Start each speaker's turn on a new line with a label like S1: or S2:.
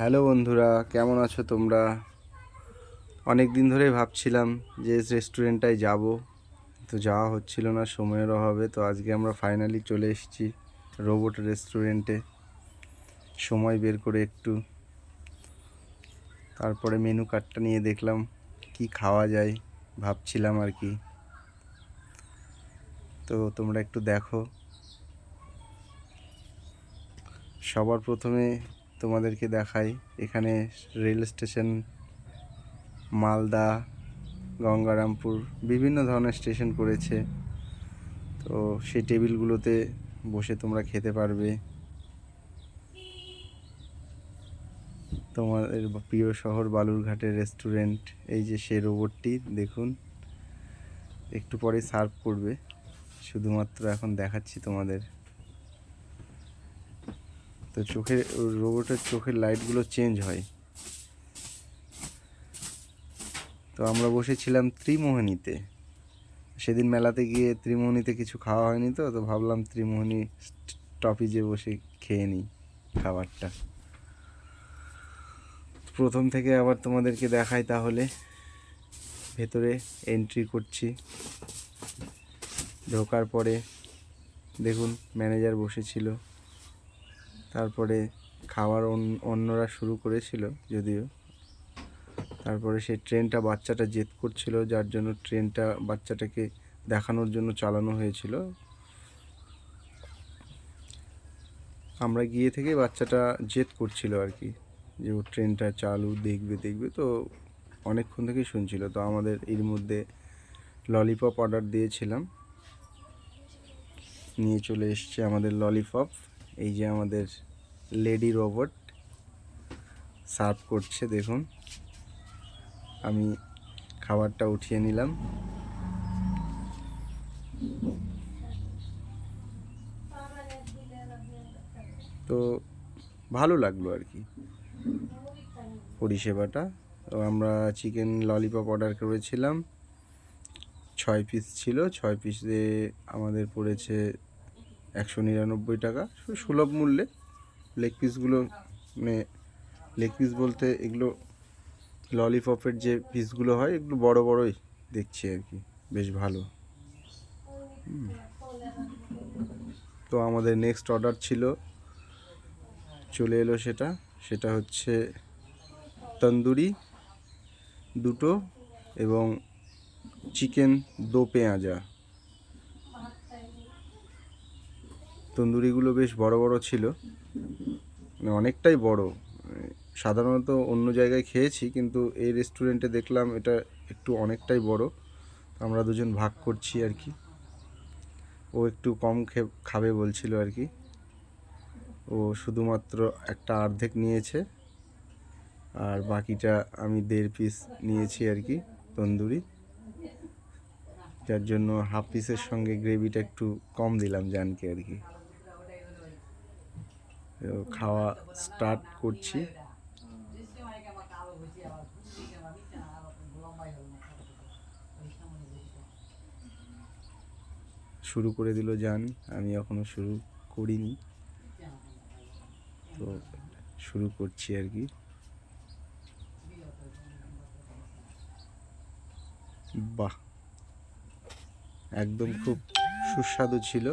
S1: Hello বন্ধুরা, কেমন আছো তোমরা? অনেক দিন ধরেই ভাবছিলাম যে রেস্টুরেন্টটায় যাব। তো যাওয়া হচ্ছিল না, সময়ের অভাবে। তো আজকে আমরা ফাইনালি চলে এসেছি রোবট রেস্টুরেন্টে সময় বের করে একটু। তারপরে মেনু কার্ডটা নিয়ে দেখলাম কি খাওয়া যায়, ভাবছিলাম আর কি। তো তোমরা একটু দেখো। সবার প্রথমে তোমাদেরকে দেখাই। এখানে রেল স্টেশন, মালদা, গঙ্গারামপুর বিভিন্ন ধরনের স্টেশন করেছে। তো সেই টেবিলগুলোতে বসে তোমরা খেতে পারবে। তোমাদের প্রিয় শহর বালুরঘাটের রেস্টুরেন্ট, এই যে সে রোবটটি, দেখুন। একটু পরে সার্ভ করবে। শুধুমাত্র এখন দেখাচ্ছি তোমাদের। তো চোখের, রোবটের চোখের লাইটগুলো চেঞ্জ হয়। তো আমরা বসেছিলাম ত্রিমোহিনীতে। সেদিন মেলাতে গিয়ে ত্রিমোহিনীতে কিছু খাওয়া হয়নি তো তো ভাবলাম ত্রিমোহিনী টপিজে বসে খেয়ে নিই খাবারটা। প্রথম থেকে আবার তোমাদেরকে দেখাই তাহলে। ভেতরে এন্ট্রি করছি। ঢোকার পরে দেখুন ম্যানেজার বসেছিল। তারপরে অন- অন্যরা শুরু করেছিল যদিও। তারপরে সেই ট্রেনটা বাচ্চাটা জেদ করছিল, যার জন্য ট্রেনটা বাচ্চাটাকে দেখানোর জন্য চালানো হয়েছিল। আমরা গিয়ে থেকে বাচ্চাটা জেদ করছিল আর কি, যে ও ট্রেনটা চালু, দেখবে দেখবে। তো অনেকক্ষণ থেকেই শুনছিল। তো আমাদের এর মধ্যে ললিপপ অর্ডার দিয়েছিলাম। নিয়ে চলে এসছে আমাদের ললিপপ। এই যে আমাদের লেডি রোবট সার্ভ করছে, দেখুন। আমি খাবারটা উঠিয়ে নিলাম। তো ভালো লাগল আর কি পরিষেবাটা। তো আমরা চিকেন ললিপপ অর্ডার করেছিলাম। ছয় পিস ছিল, ছয় পিসে আমাদের পড়েছে একশো নিরানব্বই টাকা। সুলভ মূল্যে লেগ পিসগুলো মানে লেগ পিস বলতে এগুলো ললিপপের যে পিসগুলো হয়, এগুলো বড় বড়ই দেখছি আর কি, বেশ ভালো। তো আমাদের নেক্সট অর্ডার ছিল, চলে এলো সেটা সেটা হচ্ছে তন্দুরি, দুটো এবং চিকেন দো পেঁয়াজা। তন্দুরিগুলো বেশ বড় বড় ছিল। মানে অনেকটাই বড়। সাধারণত অন্য জায়গায় খেয়েছি, কিন্তু এই রেস্টুরেন্টে দেখলাম এটা একটু অনেকটাই বড়। আমরা দুজন ভাগ করছি আর কি। ও একটু কম খাবে বলছিল আর কি। ও শুধুমাত্র একটা অর্ধেক নিয়েছে। আর বাকিটা আমি দেড় পিস নিয়েছি আর কি, তন্দুরি। যার জন্য হাফ পিসের সঙ্গে গ্রেভিটা একটু কম দিলাম জানকে আর কি। খাওয়া স্টার্ট করছি। শুরু করে দিল জান, আমি এখনও শুরু করিনি। তো শুরু করছি আর কি। বাহ, একদম খুব সুস্বাদু ছিল।